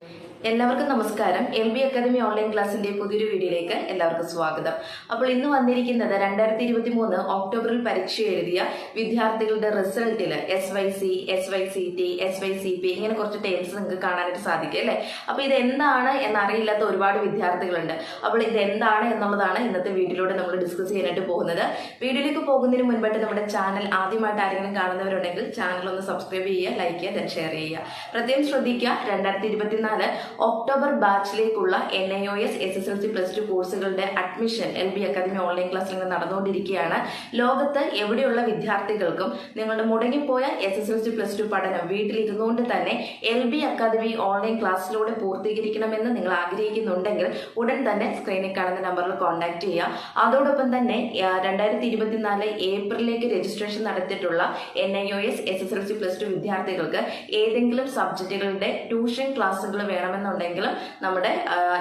Thank you. എല്ലാവർക്കും നമസ്കാരം. M B academy online ക്ലാസിന്റെ പുതിയൊരു വീഡിയോയിലേക്ക് എല്ലാവർക്കും സ്വാഗതം. അപ്പോൾ ഇന്ന് വന്നിരിക്കുന്നത് രണ്ടായിരത്തി ഇരുപത്തി മൂന്ന് ഒക്ടോബറിൽ പരീക്ഷ എഴുതിയ വിദ്യാർത്ഥികളുടെ റിസൾട്ടിൽ S Y C S Y C T S Y C P ഇങ്ങനെ കുറച്ച് ടേംസ് നിങ്ങൾക്ക് കാണാനായിട്ട് സാധിക്കും അല്ലേ? അപ്പോൾ ഇത് എന്താണ് എന്നറിയില്ലാത്ത ഒരുപാട് വിദ്യാർത്ഥികളുണ്ട്. അപ്പോൾ ഇത് എന്താണ് എന്നുള്ളതാണ് ഇന്നത്തെ വീഡിയോയിലൂടെ നമ്മൾ ഡിസ്കസ് ചെയ്യാനായിട്ട് പോകുന്നത്. വീഡിയോയിലേക്ക് പോകുന്നതിന് മുൻപായിട്ട് നമ്മുടെ ചാനൽ ആദ്യമായിട്ട് ആരെങ്കിലും കാണുന്നവരുണ്ടെങ്കിൽ ചാനൽ ഒന്ന് സബ്സ്ക്രൈബ് ചെയ്യുക ലൈക്ക് ചെയ്യുക ഷെയർ ചെയ്യുക. പ്രത്യേകം ശ്രദ്ധിക്കുക രണ്ടായിരത്തി ഇരുപത്തിനാല് October ബാച്ചിലേക്കുള്ള N I O S S S L C plus two കോഴ്സുകളുടെ admission L B academy online ക്ലാസ്സിൽ നിന്ന് നടന്നുകൊണ്ടിരിക്കുകയാണ്. ലോകത്ത് എവിടെയുള്ള വിദ്യാർത്ഥികൾക്കും നിങ്ങളുടെ മുടങ്ങിപ്പോയ S S L C plus two പഠനം വീട്ടിലിരുന്നുകൊണ്ട് തന്നെ എൽ ബി അക്കാദമി ഓൺലൈൻ ക്ലാസ്സിലൂടെ പൂർത്തീകരിക്കണമെന്ന് നിങ്ങൾ ആഗ്രഹിക്കുന്നുണ്ടെങ്കിൽ ഉടൻ തന്നെ സ്ക്രീനിൽ കാണുന്ന നമ്പറിൽ കോൺടാക്ട് ചെയ്യുക. അതോടൊപ്പം തന്നെ രണ്ടായിരത്തി ഇരുപത്തിനാല് ഏപ്രിലേക്ക് രജിസ്ട്രേഷൻ നടത്തിയിട്ടുള്ള N I O S S S L C plus two വിദ്യാർത്ഥികൾക്ക് ഏതെങ്കിലും സബ്ജക്റ്റുകളുടെ ട്യൂഷൻ ക്ലാസ്സുകൾ വേണമെന്നുണ്ടെങ്കിലും നമ്മുടെ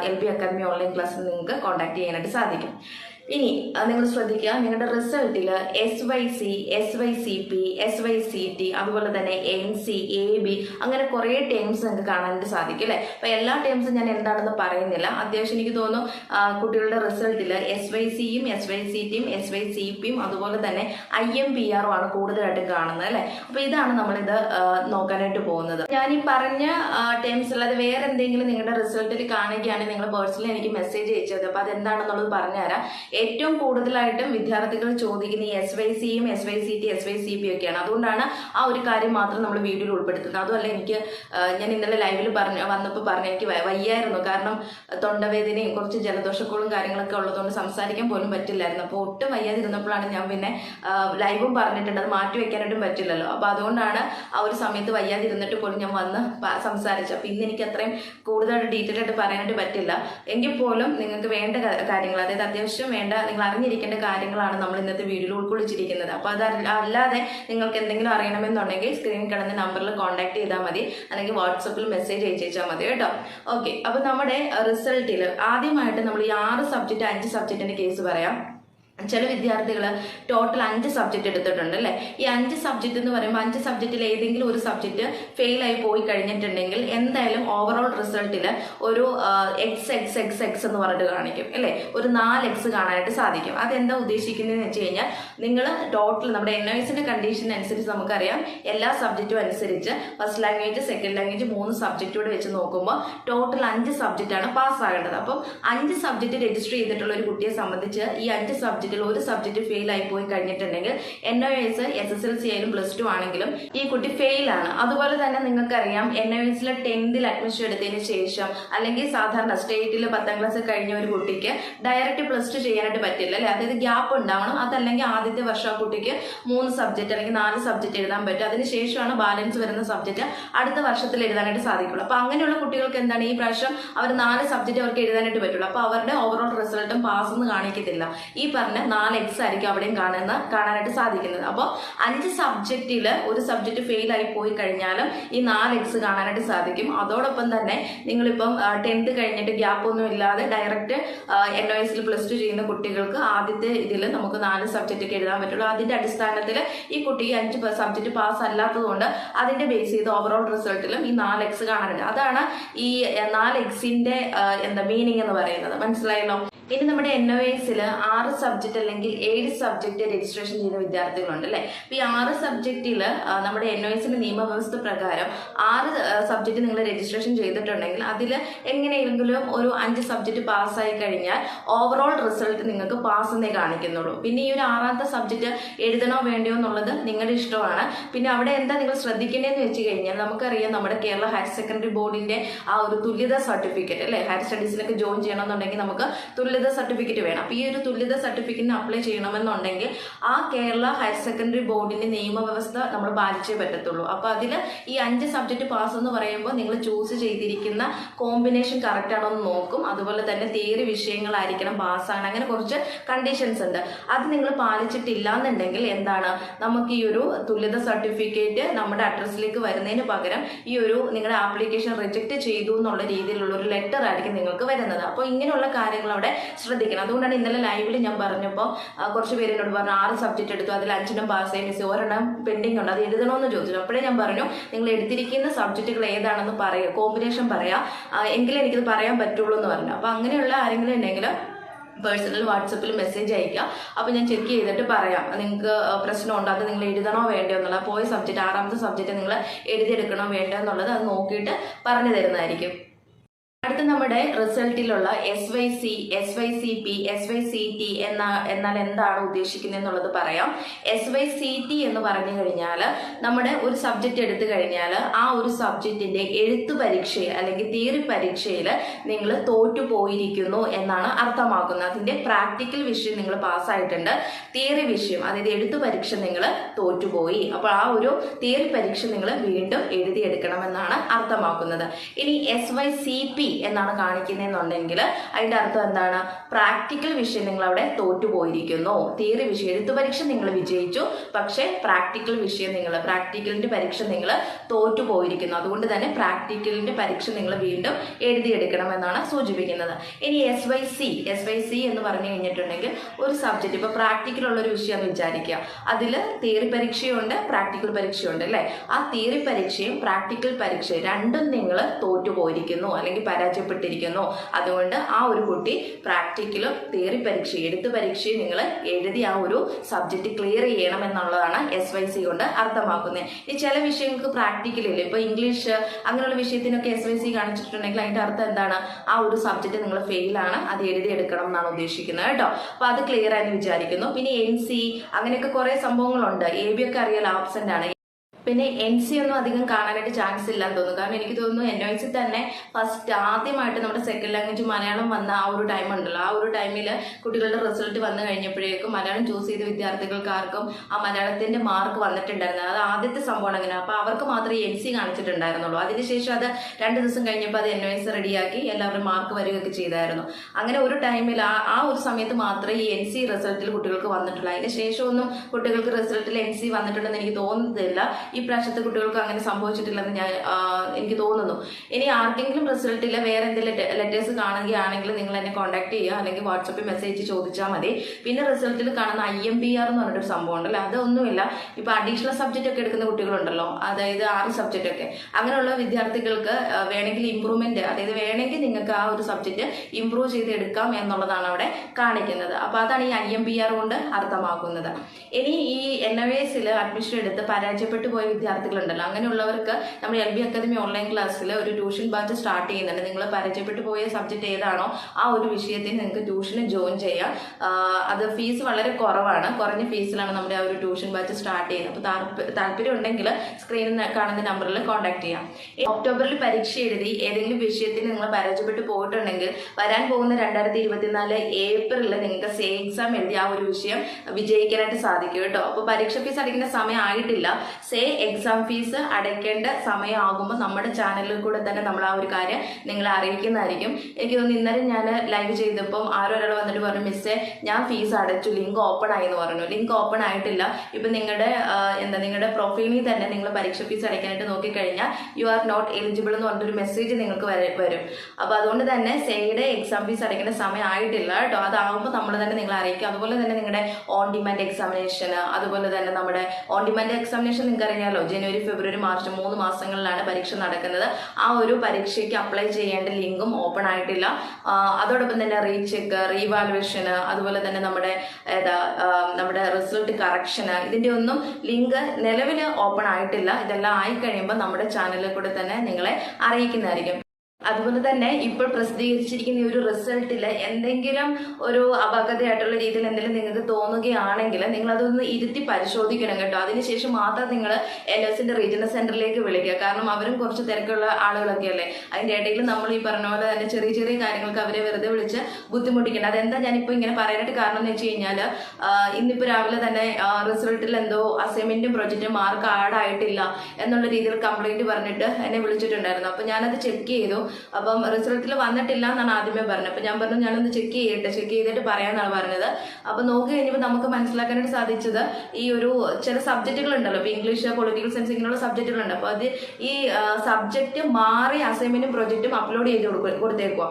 എൽ ബി അക്കാദമി ഓൺലൈൻ ക്ലാസ്സിൽ നിങ്ങൾക്ക് കോൺടാക്ട് ചെയ്യാനായിട്ട് സാധിക്കും. ഇനി നിങ്ങൾ ശ്രദ്ധിക്കുക. നിങ്ങളുടെ റിസൾട്ടിൽ S Y C S Y C P S Y C T അതുപോലെ തന്നെ എൻ സി എ ബി അങ്ങനെ കുറേ ടേംസ് നിങ്ങൾക്ക് കാണാനായിട്ട് സാധിക്കും അല്ലേ? അപ്പോൾ എല്ലാ ടേംസും ഞാൻ എന്താണെന്ന് പറയുന്നില്ല. അത്യാവശ്യം എനിക്ക് തോന്നുന്നു കുട്ടികളുടെ റിസൾട്ടിൽ എസ് വൈ സിയും എസ് വൈ സി ടിയും എസ് വൈ സി പിയും അതുപോലെ തന്നെ ഐ എം പി ആറും ആണ് കൂടുതലായിട്ടും കാണുന്നത് അല്ലേ? അപ്പോൾ ഇതാണ് നമ്മളിത് നോക്കാനായിട്ട് പോകുന്നത്. ഞാൻ ഈ പറഞ്ഞ ടേംസ് അല്ലാതെ വേറെ എന്തെങ്കിലും നിങ്ങളുടെ റിസൾട്ടിൽ കാണുകയാണെങ്കിൽ നിങ്ങൾ പേഴ്സണലി എനിക്ക് മെസ്സേജ് അയച്ചത്. അപ്പോൾ അതെന്താണെന്നുള്ളത് പറഞ്ഞുതരാം. ഏറ്റവും കൂടുതലായിട്ടും വിദ്യാർത്ഥികൾ ചോദിക്കുന്ന ഈ എസ് വൈ സിയും S Y C T S Y C P ഒക്കെയാണ്. അതുകൊണ്ടാണ് ആ ഒരു കാര്യം മാത്രം നമ്മൾ വീഡിയോയിൽ ഉൾപ്പെടുത്തുന്നത്. അതുമല്ല എനിക്ക് ഞാൻ ഇന്നലെ ലൈവിൽ പറഞ്ഞ വന്നപ്പോൾ പറഞ്ഞ എനിക്ക് വയ്യായിരുന്നു. കാരണം തൊണ്ടവേദനയും കുറച്ച് ജലദോഷക്കോളും കാര്യങ്ങളൊക്കെ ഉള്ളതുകൊണ്ട് സംസാരിക്കാൻ പോലും പറ്റില്ലായിരുന്നു. അപ്പോൾ ഒട്ടും വയ്യാതിരുന്നപ്പോഴാണ് ഞാൻ പിന്നെ ലൈവും പറഞ്ഞിട്ടുണ്ട്. അത് മാറ്റി വെക്കാനായിട്ടും പറ്റില്ലല്ലോ. അപ്പോൾ അതുകൊണ്ടാണ് ആ ഒരു സമയത്ത് വയ്യാതിരുന്നിട്ട് പോലും ഞാൻ വന്ന് സംസാരിച്ചത്. അപ്പോൾ ഇന്ന് എനിക്ക് അത്രയും കൂടുതലായിട്ട് ഡീറ്റെയിൽ ആയിട്ട് പറയാനായിട്ട് പറ്റില്ല. എങ്കിൽ പോലും നിങ്ങൾക്ക് വേണ്ട കാര്യങ്ങൾ അതായത് അത്യാവശ്യം വേണ്ട നിങ്ങൾ അറിഞ്ഞിരിക്കേണ്ട കാര്യങ്ങളാണ് നമ്മൾ ഇന്നത്തെ വീഡിയോയിൽ ഉൾക്കൊള്ളിച്ചിരിക്കുന്നത്. അപ്പോൾ അത് അല്ലാതെ നിങ്ങൾക്ക് എന്തെങ്കിലും അറിയണമെന്നുണ്ടെങ്കിൽ സ്ക്രീനിൽ കിടന്ന നമ്പറിൽ കോൺടാക്ട് ചെയ്താൽ മതി അല്ലെങ്കിൽ വാട്സപ്പിൽ മെസ്സേജ് അയച്ചാൽ മതി കേട്ടോ. ഓക്കെ അപ്പോൾ നമ്മുടെ റിസൾട്ടിൽ ആദ്യമായിട്ട് നമ്മൾ ഈ ആറ് സബ്ജക്റ്റ് അഞ്ച് സബ്ജക്റ്റിന്റെ കേസ് പറയാം. ചില വിദ്യാർത്ഥികൾ ടോട്ടൽ അഞ്ച് സബ്ജക്റ്റ് എടുത്തിട്ടുണ്ട് അല്ലേ? ഈ അഞ്ച് സബ്ജക്റ്റ് എന്ന് പറയുമ്പോൾ അഞ്ച് സബ്ജക്റ്റിൽ ഏതെങ്കിലും ഒരു സബ്ജക്റ്റ് ഫെയിലായി പോയി കഴിഞ്ഞിട്ടുണ്ടെങ്കിൽ എന്തായാലും ഓവറോൾ റിസൾട്ടിൽ ഒരു എക്സ് എക്സ് എക്സ് എക്സ് എന്ന് പറഞ്ഞിട്ട് കാണിക്കും അല്ലേ? ഒരു നാല് എക്സ് കാണാനായിട്ട് സാധിക്കും. അതെന്താ ഉദ്ദേശിക്കുന്നതെന്ന് വെച്ച് കഴിഞ്ഞാൽ നിങ്ങൾ ടോട്ടൽ നമ്മുടെ എൻ ഒസിന്റെ കണ്ടീഷൻ അനുസരിച്ച് നമുക്കറിയാം. എല്ലാ സബ്ജക്റ്റും അനുസരിച്ച് ഫസ്റ്റ് ലാംഗ്വേജ് സെക്കൻഡ് ലാംഗ്വേജ് മൂന്ന് സബ്ജക്റ്റോട് വെച്ച് നോക്കുമ്പോൾ ടോട്ടൽ അഞ്ച് സബ്ജക്റ്റാണ് പാസ്സാകേണ്ടത് അപ്പം അഞ്ച് സബ്ജക്റ്റ് രജിസ്റ്റർ ചെയ്തിട്ടുള്ള ഒരു കുട്ടിയെ സംബന്ധിച്ച് ഈ അഞ്ച് സബ്ജക്റ്റിൽ ഒരു സബ്ജക്റ്റ് ഫെയിൽ ആയി പോയി കഴിഞ്ഞിട്ടുണ്ടെങ്കിൽ N O S S S L C ആയാലും പ്ലസ് ടു ആണെങ്കിലും ഈ കുട്ടി ഫെയിൽ ആണ്. അതുപോലെ തന്നെ നിങ്ങൾക്കറിയാം എൻ ഒ എസിലെ ടെൻത്തിൽ അഡ്മിഷൻ എടുത്തതിന് ശേഷം അല്ലെങ്കിൽ സാധാരണ സ്റ്റേറ്റിൽ പത്താം ക്ലാസ് കഴിഞ്ഞ ഒരു കുട്ടിക്ക് ഡയറക്റ്റ് പ്ലസ് ടു ചെയ്യാനായിട്ട് പറ്റില്ല അല്ലെ? അതായത് ഗ്യാപ്പ് ഉണ്ടാവണം. അതല്ലെങ്കിൽ ആദ്യത്തെ വർഷം ആ കുട്ടിക്ക് മൂന്ന് സബ്ജക്റ്റ് അല്ലെങ്കിൽ നാല് സബ്ജക്റ്റ് എഴുതാൻ പറ്റും. അതിനുശേഷമാണ് ബാലൻസ് വരുന്ന സബ്ജക്റ്റ് അടുത്ത വർഷത്തിൽ എഴുതാനായിട്ട് സാധിക്കുള്ളൂ. അപ്പൊ അങ്ങനെയുള്ള കുട്ടികൾക്ക് എന്താണ് ഈ പ്രാവശ്യം അവർ നാല് സബ്ജക്റ്റ് അവർക്ക് എഴുതാനായിട്ട് പറ്റുള്ളൂ. അപ്പൊ അവരുടെ ഓവറോൾ റിസൾട്ടും പാസ് എന്ന് കാണിക്കത്തില്ല. ഈ പറഞ്ഞ നാല് എക്സ് ആയിരിക്കും അവിടെയും കാണുന്ന കാണാനായിട്ട് സാധിക്കുന്നത്. അപ്പോൾ അഞ്ച് സബ്ജക്റ്റിൽ ഒരു സബ്ജക്റ്റ് ഫെയിൽ ആയി പോയി കഴിഞ്ഞാലും ഈ നാല് എക്സ് കാണാനായിട്ട് സാധിക്കും. അതോടൊപ്പം തന്നെ നിങ്ങളിപ്പം ടെൻത്ത് കഴിഞ്ഞിട്ട് ഗ്യാപ്പ് ഒന്നും ഇല്ലാതെ ഡയറക്റ്റ് എൻ ഒ എസിൽ പ്ലസ് ടു ചെയ്യുന്ന കുട്ടികൾക്ക് ആദ്യത്തെ ഇതിൽ നമുക്ക് നാല് സബ്ജക്റ്റ് എഴുതാൻ പറ്റുള്ളൂ. അതിന്റെ അടിസ്ഥാനത്തിൽ ഈ കുട്ടി അഞ്ച് സബ്ജക്റ്റ് പാസ് അല്ലാത്തതുകൊണ്ട് അതിന്റെ ബേസ് ചെയ്ത് ഓവറോൾ റിസൾട്ടിലും ഈ നാല് എക്സ് കാണാനുണ്ട്. അതാണ് ഈ നാല് എക്സിന്റെ എന്താ മീനിങ് എന്ന് പറയുന്നത്. മനസ്സിലായല്ലോ? ഇനി നമ്മുടെ എൻ ഒ എസിൽ ആറ് സബ്ജക്റ്റ് അല്ലെങ്കിൽ ഏഴ് സബ്ജക്റ്റ് രജിസ്ട്രേഷൻ ചെയ്യുന്ന വിദ്യാർത്ഥികളുണ്ട് അല്ലേ? ഈ ആറ് സബ്ജക്റ്റിൽ നമ്മുടെ എൻ ഒ എസിന്റെ നിയമവ്യവസ്ഥ പ്രകാരം ആറ് സബ്ജക്റ്റ് നിങ്ങൾ രജിസ്ട്രേഷൻ ചെയ്തിട്ടുണ്ടെങ്കിൽ അതിൽ എങ്ങനെയെങ്കിലും ഒരു അഞ്ച് സബ്ജക്റ്റ് പാസ്സായി കഴിഞ്ഞാൽ ഓവറോൾ റിസൾട്ട് നിങ്ങൾക്ക് പാസ് എന്നേ കാണിക്കുന്നുള്ളൂ. പിന്നെ ഈ ഒരു ആറാമത്തെ സബ്ജക്റ്റ് എഴുതണോ വേണ്ടയോ എന്നുള്ളത് നിങ്ങളുടെ ഇഷ്ടമാണ്. പിന്നെ അവിടെ എന്താ നിങ്ങൾ ശ്രദ്ധിക്കേണ്ടതെന്ന് വെച്ച് കഴിഞ്ഞാൽ നമുക്കറിയാം നമ്മുടെ കേരള ഹയർ സെക്കൻഡറി ബോർഡിന്റെ ആ ഒരു തുല്യത സർട്ടിഫിക്കറ്റ് അല്ലേ? ഹയർ സ്റ്റഡീസിലൊക്കെ ജോയിൻ ചെയ്യണമെന്നുണ്ടെങ്കിൽ നമുക്ക് തുല്യത സർട്ടിഫിക്കറ്റ് വേണം. അപ്പോൾ ഈ ഒരു തുല്യത സർട്ടിഫിക്കറ്റിന് അപ്ലൈ ചെയ്യണമെന്നുണ്ടെങ്കിൽ ആ കേരള ഹയർ സെക്കൻഡറി ബോർഡിന്റെ നിയമവ്യവസ്ഥ നമ്മൾ പാലിച്ചേ പറ്റത്തുള്ളൂ. അപ്പോൾ അതിൽ ഈ അഞ്ച് സബ്ജക്റ്റ് പാസ് എന്ന് പറയുമ്പോൾ നിങ്ങൾ ചൂസ് ചെയ്തിരിക്കുന്ന കോമ്പിനേഷൻ കറക്റ്റ് ആണോ എന്ന് നോക്കും. അതുപോലെ തന്നെ തിയറി വിഷയങ്ങളായിരിക്കണം പാസ്സാണ് അങ്ങനെ കുറച്ച് കണ്ടീഷൻസ് ഉണ്ട്. അത് നിങ്ങൾ പാലിച്ചിട്ടില്ല എന്നുണ്ടെങ്കിൽ എന്താണ്? നമുക്ക് ഈ ഒരു തുല്യത സർട്ടിഫിക്കറ്റ് നമ്മുടെ അഡ്രസ്സിലേക്ക് വരുന്നതിന് പകരം ഈ ഒരു നിങ്ങളുടെ ആപ്ലിക്കേഷൻ റിജക്റ്റ് ചെയ്തു എന്നുള്ള രീതിയിലുള്ള ഒരു ലെറ്റർ ആയിരിക്കും നിങ്ങൾക്ക് വരുന്നത്. അപ്പോൾ ഇങ്ങനെയുള്ള കാര്യങ്ങൾ അവിടെ ശ്രദ്ധിക്കണം. അതുകൊണ്ടാണ് ഇന്നലെ ലൈവിൽ ഞാൻ പറഞ്ഞപ്പോൾ കുറച്ച് പേര് എന്നോട് പറഞ്ഞു ആറ് സബ്ജക്റ്റ് എടുത്തു അതിൽ അഞ്ചെണ്ണം പാസ്സായി മിസ് ഒരെണ്ണം പെൻഡിങ് ഉണ്ട് അത് എഴുതണമെന്ന് ചോദിച്ചു. അപ്പോഴേ ഞാൻ പറഞ്ഞു നിങ്ങൾ എടുത്തിരിക്കുന്ന സബ്ജക്റ്റുകൾ ഏതാണെന്ന് പറയുക കോമ്പിനേഷൻ പറയാം. എങ്കിലും എനിക്കത് പറയാൻ പറ്റുള്ളൂ എന്ന് പറഞ്ഞു. അപ്പോൾ അങ്ങനെയുള്ള ആരെങ്കിലും ഉണ്ടെങ്കിൽ പേഴ്സണൽ വാട്സപ്പിൽ മെസ്സേജ് അയക്കുക അപ്പോൾ ഞാൻ ചെക്ക് ചെയ്തിട്ട് പറയാം നിങ്ങൾക്ക് പ്രശ്നമുണ്ടോ? അത് നിങ്ങൾ എഴുതണോ വേണ്ടോ എന്നുള്ളത് പോയ സബ്ജക്റ്റ് ആറാമത്തെ സബ്ജക്റ്റ് നിങ്ങൾ എഴുതിയെടുക്കണോ വേണ്ടോ എന്നുള്ളത് അത് നോക്കിയിട്ട് പറഞ്ഞു തരുന്നതായിരിക്കും. അടുത്ത നമ്മുടെ റിസൾട്ടിലുള്ള S Y C S Y C P S Y C T എന്ന എന്നാൽ എന്താണ് ഉദ്ദേശിക്കുന്നത് എന്നുള്ളത് പറയാം. എസ് വൈ സി ടി എന്ന് പറഞ്ഞു കഴിഞ്ഞാൽ നമ്മുടെ ഒരു സബ്ജക്റ്റ് എടുത്തു കഴിഞ്ഞാൽ ആ ഒരു സബ്ജക്റ്റിന്റെ എഴുത്ത് പരീക്ഷയിൽ അല്ലെങ്കിൽ തിയറി പരീക്ഷയിൽ നിങ്ങൾ തോറ്റു പോയിരിക്കുന്നു എന്നാണ് അർത്ഥമാക്കുന്നത്. അതിന്റെ പ്രാക്ടിക്കൽ വിഷയം നിങ്ങൾ പാസ്സായിട്ടുണ്ട് തിയറി വിഷയം അതായത് എഴുത്ത് പരീക്ഷ നിങ്ങൾ തോറ്റുപോയി. അപ്പോൾ ആ ഒരു തിയറി പരീക്ഷ നിങ്ങൾ വീണ്ടും എഴുതിയെടുക്കണമെന്നാണ് അർത്ഥമാക്കുന്നത്. ഇനി എസ് വൈ സി പി എന്നാണ് കാണിക്കുന്നതെന്നുണ്ടെങ്കിൽ അതിന്റെ അർത്ഥം എന്താണ്? പ്രാക്ടിക്കൽ വിഷയം നിങ്ങൾ അവിടെ തോറ്റുപോയിരിക്കുന്നു. തിയറി വിഷയം എഴുത്തു പരീക്ഷ നിങ്ങൾ വിജയിച്ചു. പക്ഷേ പ്രാക്ടിക്കൽ വിഷയം നിങ്ങൾ പ്രാക്ടിക്കലിന്റെ പരീക്ഷ നിങ്ങൾ തോറ്റുപോയിരിക്കുന്നു. അതുകൊണ്ട് തന്നെ പ്രാക്ടിക്കലിന്റെ പരീക്ഷ നിങ്ങൾ വീണ്ടും എഴുതിയെടുക്കണം എന്നാണ് സൂചിപ്പിക്കുന്നത്. ഇനി S Y C S Y C എന്ന് പറഞ്ഞു കഴിഞ്ഞിട്ടുണ്ടെങ്കിൽ ഒരു സബ്ജക്റ്റ് ഇപ്പോൾ പ്രാക്ടിക്കലുള്ള ഒരു വിഷയം വിചാരിക്കുക. അതിൽ തിയറി പരീക്ഷയുണ്ട് പ്രാക്ടിക്കൽ പരീക്ഷയുണ്ട് അല്ലേ? ആ തിയറി പരീക്ഷയും പ്രാക്ടിക്കൽ പരീക്ഷയും രണ്ടും നിങ്ങൾ തോറ്റുപോയിരിക്കുന്നു. അല്ലെങ്കിൽ പരാജയപ്പെട്ടിരിക്കുന്നു. അതുകൊണ്ട് ആ ഒരു കുട്ടി പ്രാക്ടിക്കലും തിയറി പരീക്ഷ എഴുത്ത് പരീക്ഷയും നിങ്ങൾ എഴുതി ആ ഒരു സബ്ജക്റ്റ് ക്ലിയർ ചെയ്യണം എന്നുള്ളതാണ് എസ് വൈ സി കൊണ്ട് അർത്ഥമാക്കുന്നത്. ഇനി ചില വിഷയങ്ങൾക്ക് പ്രാക്ടിക്കലില്ല ഇപ്പോൾ ഇംഗ്ലീഷ് അങ്ങനെയുള്ള വിഷയത്തിനൊക്കെ എസ് വൈ സി കാണിച്ചിട്ടുണ്ടെങ്കിൽ അതിന്റെ അർത്ഥം എന്താണ്? ആ ഒരു സബ്ജക്റ്റ് നിങ്ങൾ ഫെയിലാണ് അത് എഴുതിയെടുക്കണം എന്നാണ് ഉദ്ദേശിക്കുന്നത് കേട്ടോ. അപ്പോൾ അത് ക്ലിയർ ആയി വിചാരിക്കുന്നു. പിന്നെ എൻ സി അങ്ങനെയൊക്കെ കുറേ സംഭവങ്ങളുണ്ട്. എ ബി ഒക്കെ അറിയാലോ ആബ്സെന്റ് ആണ്. പിന്നെ എൻ സി ഒന്നും അധികം കാണാനായിട്ട് ചാൻസ് ഇല്ലാന്ന് തോന്നുന്നു. കാരണം എനിക്ക് തോന്നുന്നു എൻ ഒ തന്നെ ഫസ്റ്റ് ആദ്യമായിട്ട് നമ്മുടെ സെക്കൻഡ് ലാംഗ്വേജ് മലയാളം വന്ന ആ ഒരു ടൈം ഉണ്ടല്ലോ. ആ ഒരു ടൈമിൽ കുട്ടികളുടെ റിസൾട്ട് വന്നു കഴിഞ്ഞപ്പോഴേക്കും മലയാളം ചൂസ് ചെയ്ത വിദ്യാർത്ഥികൾക്ക് ആർക്കും ആ മലയാളത്തിന്റെ മാർക്ക് വന്നിട്ടുണ്ടായിരുന്നു. അത് ആദ്യത്തെ സംഭവം അങ്ങനെ. അപ്പോൾ അവർക്ക് മാത്രമേ എൻ സി കാണിച്ചിട്ടുണ്ടായിരുന്നുള്ളൂ. അതിനുശേഷം അത് രണ്ട് ദിവസം കഴിഞ്ഞപ്പോൾ അത് എൻ ഒ എസ് റെഡിയാക്കി എല്ലാവരും മാർക്ക് വരികയൊക്കെ ചെയ്തായിരുന്നു. അങ്ങനെ ഒരു ടൈമിൽ ആ ആ ഒരു സമയത്ത് മാത്രമേ ഈ എൻ സി റിസൾട്ടിൽ കുട്ടികൾക്ക് വന്നിട്ടുള്ളൂ. അതിന് ശേഷമൊന്നും കുട്ടികൾക്ക് റിസൾട്ടിൽ എൻ സി വന്നിട്ടുണ്ടെന്ന് എനിക്ക് തോന്നുന്നില്ല. ഈ പ്രാവശ്യത്തെ കുട്ടികൾക്ക് അങ്ങനെ സംഭവിച്ചിട്ടില്ലെന്ന് ഞാൻ എനിക്ക് തോന്നുന്നു. ഇനി ആർക്കെങ്കിലും റിസൾട്ടില്ല വേറെ എന്തെങ്കിലും ലെറ്റേഴ്സ് കാണുകയാണെങ്കിൽ നിങ്ങൾ എന്നെ കോൺടാക്ട് ചെയ്യുക. അല്ലെങ്കിൽ വാട്സപ്പിൽ മെസ്സേജ് ചോദിച്ചാൽ മതി. പിന്നെ റിസൾട്ടിൽ കാണുന്ന ഐ എം പി ആർ എന്ന് പറഞ്ഞിട്ടൊരു സംഭവം ഉണ്ടല്ലോ. അതൊന്നുമില്ല. ഇപ്പൊ അഡീഷണൽ സബ്ജക്റ്റ് ഒക്കെ എടുക്കുന്ന കുട്ടികളുണ്ടല്ലോ. അതായത് ആറ് സബ്ജക്റ്റ് ഒക്കെ. അങ്ങനെയുള്ള വിദ്യാർത്ഥികൾക്ക് വേണമെങ്കിൽ ഇമ്പ്രൂവ്മെന്റ് അതായത് വേണമെങ്കിൽ നിങ്ങൾക്ക് ആ ഒരു സബ്ജക്റ്റ് ഇമ്പ്രൂവ് ചെയ്ത് എടുക്കാം എന്നുള്ളതാണ് അവിടെ കാണിക്കുന്നത്. അപ്പോൾ അതാണ് ഈ ഐ എം പി ആർ കൊണ്ട് അർത്ഥമാക്കുന്നത്. ഇനി ഈ എൻ എ അഡ്മിഷൻ എടുത്ത് പരാജയപ്പെട്ടു പോയ വിദ്യാർത്ഥികളുണ്ടല്ലോ. അങ്ങനെയുള്ളവർക്ക് നമ്മൾ എൽ ബി അക്കാദമി ഓൺലൈൻ ക്ലാസ്സിൽ ഒരു ട്യൂഷൻ ബാച്ച് സ്റ്റാർട്ട് ചെയ്യുന്നുണ്ട്. നിങ്ങൾ പരിചയപ്പെട്ടു പോയ സബ്ജക്റ്റ് ഏതാണോ ആ ഒരു വിഷയത്തിൽ നിങ്ങൾക്ക് ട്യൂഷന് ജോയിൻ ചെയ്യാം. അത് ഫീസ് വളരെ കുറവാണ്. കുറഞ്ഞ ഫീസിലാണ് നമ്മുടെ ആ ഒരു ട്യൂഷൻ ബാച്ച് സ്റ്റാർട്ട് ചെയ്യുന്നത്. അപ്പോൾ താല്പ- താല്പര്യം ഉണ്ടെങ്കിൽ സ്ക്രീനിൽ കാണുന്ന നമ്പറിൽ കോൺടാക്ട് ചെയ്യാം. ഒക്ടോബറിൽ പരീക്ഷ എഴുതി ഏതെങ്കിലും വിഷയത്തിൽ നിങ്ങൾ പരാജയപ്പെട്ടു പോയിട്ടുണ്ടെങ്കിൽ വരാൻ പോകുന്ന രണ്ടായിരത്തി ഇരുപത്തിനാല് ഏപ്രിലിൽ നിങ്ങൾക്ക് സേ എക്സാം എഴുതി ആ ഒരു വിഷയം വിജയിക്കാനായിട്ട് സാധിക്കും കേട്ടോ. അപ്പോൾ പരീക്ഷ ഫീസ് അടിക്കുന്ന സമയം ആയിട്ടില്ല. സേ എക്സാം ഫീസ് അടയ്ക്കേണ്ട സമയമാകുമ്പോൾ നമ്മുടെ ചാനലിൽ കൂടെ തന്നെ നമ്മൾ ആ ഒരു കാര്യം നിങ്ങളെ അറിയിക്കുന്നതായിരിക്കും. എനിക്ക് തോന്നുന്നു ഇന്നലെ ഞാൻ ലൈവ് ചെയ്തപ്പം ആരോ ഒരാൾ വന്നിട്ട് പറഞ്ഞു മിസ്സേ ഞാൻ ഫീസ് അടച്ചു. ലിങ്ക് ഓപ്പൺ ആയി എന്ന് പറഞ്ഞു. ലിങ്ക് ഓപ്പൺ ആയിട്ടില്ല. ഇപ്പം നിങ്ങളുടെ എന്താ നിങ്ങളുടെ പ്രൊഫൈലിൽ തന്നെ നിങ്ങൾ പരീക്ഷ ഫീസ് അടയ്ക്കാനായിട്ട് നോക്കിക്കഴിഞ്ഞാൽ യു ആർ നോട്ട് എലിജിബിൾ എന്ന് പറഞ്ഞിട്ടൊരു മെസ്സേജ് നിങ്ങൾക്ക് വരും അപ്പോൾ അതുകൊണ്ട് തന്നെ സെയുടെ എക്സാം ഫീസ് അടയ്ക്കേണ്ട സമയം ആയിട്ടില്ല കേട്ടോ. അതാകുമ്പോൾ നമ്മൾ തന്നെ നിങ്ങളെ അറിയിക്കും. അതുപോലെ തന്നെ നിങ്ങളുടെ ഓൺ ഡിമാൻഡ് എക്സാമിനേഷൻ അതുപോലെ തന്നെ നമ്മുടെ ഓൺ ഡിമാൻഡ് എക്സാമിനേഷൻ നിങ്ങൾക്ക് അറിയാലോ ജനുവരി ഫെബ്രുവരി മാർച്ച് മൂന്ന് മാസങ്ങളിലാണ് പരീക്ഷ നടക്കുന്നത്. ആ ഒരു പരീക്ഷയ്ക്ക് അപ്ലൈ ചെയ്യേണ്ട ലിങ്കും ഓപ്പൺ ആയിട്ടില്ല. അതോടൊപ്പം തന്നെ റീചെക്ക് റീവാലുവേഷൻ അതുപോലെ തന്നെ നമ്മുടെ ഏതാ നമ്മുടെ റിസൾട്ട് കറക്ഷന് ഇതിന്റെ ഒന്നും ലിങ്ക് നിലവിൽ ഓപ്പൺ ആയിട്ടില്ല. ഇതെല്ലാം ആയി കഴിയുമ്പോൾ നമ്മുടെ ചാനലിൽ കൂടെ തന്നെ നിങ്ങളെ അറിയിക്കുന്നതായിരിക്കും. അതുപോലെ തന്നെ ഇപ്പോൾ പ്രസിദ്ധീകരിച്ചിരിക്കുന്ന ഈ ഒരു റിസൾട്ടിൽ എന്തെങ്കിലും ഒരു അപകടയായിട്ടുള്ള രീതിയിൽ എന്തെങ്കിലും നിങ്ങൾക്ക് തോന്നുകയാണെങ്കിൽ നിങ്ങൾ അതൊന്ന് ഇരുത്തി പരിശോധിക്കണം കേട്ടോ. അതിനുശേഷം മാത്രം നിങ്ങൾ എൻ എസിന്റെ റീജിയണൽ സെന്ററിലേക്ക് വിളിക്കുക. കാരണം അവരും കുറച്ച് തിരക്കുള്ള ആളുകളൊക്കെ അല്ലേ? അതിന്റെ ഇടയിൽ നമ്മൾ ഈ പറഞ്ഞ പോലെ തന്നെ ചെറിയ ചെറിയ കാര്യങ്ങൾക്ക് അവരെ വെറുതെ വിളിച്ച് ബുദ്ധിമുട്ടിക്കണം അതെന്താ ഞാനിപ്പോൾ ഇങ്ങനെ പറയാനായിട്ട് കാരണം എന്ന് വെച്ച് കഴിഞ്ഞാൽ ഇന്നിപ്പോൾ രാവിലെ തന്നെ റിസൾട്ടിൽ എന്തോ അസൈൻമെന്റും പ്രൊജക്റ്റും മാർക്ക് ആഡ് ആയിട്ടില്ല എന്നുള്ള രീതിയിൽ കംപ്ലൈന്റ് പറഞ്ഞിട്ട് എന്നെ വിളിച്ചിട്ടുണ്ടായിരുന്നു. അപ്പോൾ ഞാനത് ചെക്ക് ചെയ്തു. അപ്പം റിസൾട്ടിൽ വന്നിട്ടില്ല എന്നാണ് ആദ്യമേ പറഞ്ഞത്. അപ്പം ഞാൻ പറഞ്ഞു ഞാനൊന്ന് ചെക്ക് ചെയ്യട്ടെ ചെക്ക് ചെയ്തിട്ട് പറയാന്നാണ് പറഞ്ഞത്. അപ്പം നോക്കി കഴിഞ്ഞപ്പോൾ നമുക്ക് മനസ്സിലാക്കാനായിട്ട് സാധിച്ചത് ഈ ഒരു ചില സബ്ജക്റ്റുകൾ ഉണ്ടല്ലോ ഇപ്പോൾ ഇംഗ്ലീഷ് പൊളിറ്റിക്കൽ സയൻസ് ഇങ്ങനെയുള്ള സബ്ജക്റ്റുകളുണ്ട് അപ്പോൾ അത് ഈ സബ്ജക്റ്റ് മാറി അസൈൻമെന്റും പ്രൊജക്റ്റും അപ്ലോഡ് ചെയ്ത് കൊടുക്കുക കൊടുത്തേക്കുക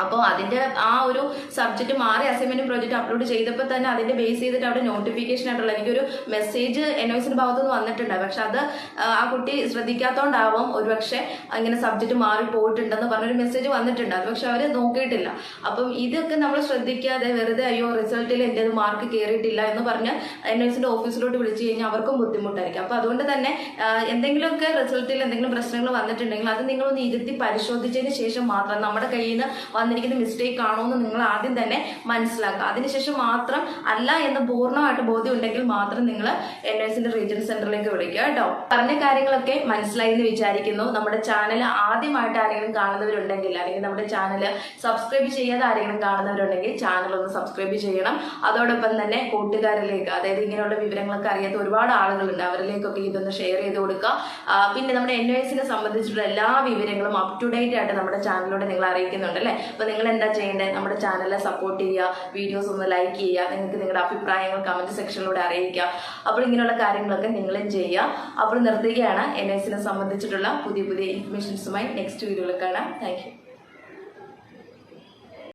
അപ്പോൾ അതിന്റെ ആ ഒരു സബ്ജക്റ്റ് മാറി അസൈൻമെന്റ് പ്രോജക്റ്റ് അപ്ലോഡ് ചെയ്തപ്പോൾ തന്നെ അതിന്റെ ബേസ് ചെയ്തിട്ട് അവിടെ നോട്ടിഫിക്കേഷൻ ആയിട്ടുള്ള എനിക്കൊരു മെസ്സേജ് എൻ ഒസിന്റെ ഭാഗത്തു നിന്ന് വന്നിട്ടുണ്ട് പക്ഷെ അത് ആ, കുട്ടി ശ്രദ്ധിക്കാത്തോണ്ടാവും ഒരുപക്ഷെ ഇങ്ങനെ സബ്ജക്റ്റ് മാറി പോയിട്ടുണ്ടെന്ന് പറഞ്ഞൊരു മെസ്സേജ് വന്നിട്ടുണ്ട് അത് പക്ഷെ അവർ നോക്കിയിട്ടില്ല. അപ്പം ഇതൊക്കെ നമ്മൾ ശ്രദ്ധിക്കാതെ വെറുതെ അയ്യോ റിസൾട്ടിൽ എന്റെ മാർക്ക് കയറിയിട്ടില്ല എന്ന് പറഞ്ഞ് എൻ ഒസിന്റെ ഓഫീസിലോട്ട് വിളിച്ചു കഴിഞ്ഞാൽ അവർക്കും ബുദ്ധിമുട്ടായിരിക്കും. അപ്പോൾ അതുകൊണ്ട് തന്നെ എന്തെങ്കിലുമൊക്കെ റിസൾട്ടിൽ എന്തെങ്കിലും പ്രശ്നങ്ങൾ വന്നിട്ടുണ്ടെങ്കിൽ അത് നിങ്ങളൊന്ന് ഇരുത്തി പരിശോധിച്ചതിന് ശേഷം മാത്രം നമ്മുടെ കയ്യിൽ നിന്ന് വന്നിരിക്കുന്ന മിസ്റ്റേക്ക് ആണോ എന്ന് നിങ്ങൾ ആദ്യം തന്നെ മനസ്സിലാക്കുക. അതിനുശേഷം മാത്രം അല്ല എന്ന് പൂർണമായിട്ട് ബോധ്യം ഉണ്ടെങ്കിൽ മാത്രം നിങ്ങൾ എൻ എസിന്റെ റീജിയൻ സെന്ററിലേക്ക് വിളിക്കുക കേട്ടോ. പറഞ്ഞ കാര്യങ്ങളൊക്കെ മനസ്സിലായി എന്ന് വിചാരിക്കുന്നു. നമ്മുടെ ചാനൽ ആദ്യമായിട്ട് ആരെങ്കിലും കാണുന്നവരുണ്ടെങ്കിൽ അല്ലെങ്കിൽ നമ്മുടെ ചാനൽ സബ്സ്ക്രൈബ് ചെയ്യാതെ ആരെങ്കിലും കാണുന്നവരുണ്ടെങ്കിൽ ചാനൽ ഒന്ന് സബ്സ്ക്രൈബ് ചെയ്യണം. അതോടൊപ്പം തന്നെ കൂട്ടുകാരിലേക്ക് അതായത് ഇങ്ങനെയുള്ള വിവരങ്ങളൊക്കെ അറിയാത്ത ഒരുപാട് ആളുകളുണ്ട്. അവരിലേക്കൊക്കെ ഇതൊന്ന് ഷെയർ ചെയ്ത് കൊടുക്കുക. പിന്നെ നമ്മുടെ എൻ എസിനെ സംബന്ധിച്ചിട്ടുള്ള എല്ലാ വിവരങ്ങളും അപ് ടു ഡേറ്റ് ആയിട്ട് നമ്മുടെ ചാനലിലൂടെ നിങ്ങൾ അറിയിക്കുന്നുണ്ട് അല്ലേ? അപ്പോൾ നിങ്ങൾ എന്താ ചെയ്യേണ്ടത് നമ്മുടെ ചാനലിനെ സപ്പോർട്ട് ചെയ്യുക വീഡിയോസ് ഒന്ന് ലൈക്ക് ചെയ്യുക നിങ്ങൾക്ക് നിങ്ങളുടെ അഭിപ്രായങ്ങൾ കമന്റ് സെക്ഷനിലൂടെ അറിയിക്കുക. അപ്പോൾ ഇങ്ങനെയുള്ള കാര്യങ്ങളൊക്കെ നിങ്ങളും ചെയ്യുക. അപ്പോൾ നിർത്തുകയാണ്. എൻ എസിനെ സംബന്ധിച്ചിട്ടുള്ള പുതിയ പുതിയ ഇൻഫർമേഷൻസുമായി നെക്സ്റ്റ് വീഡിയോയിൽ കാണാം. താങ്ക്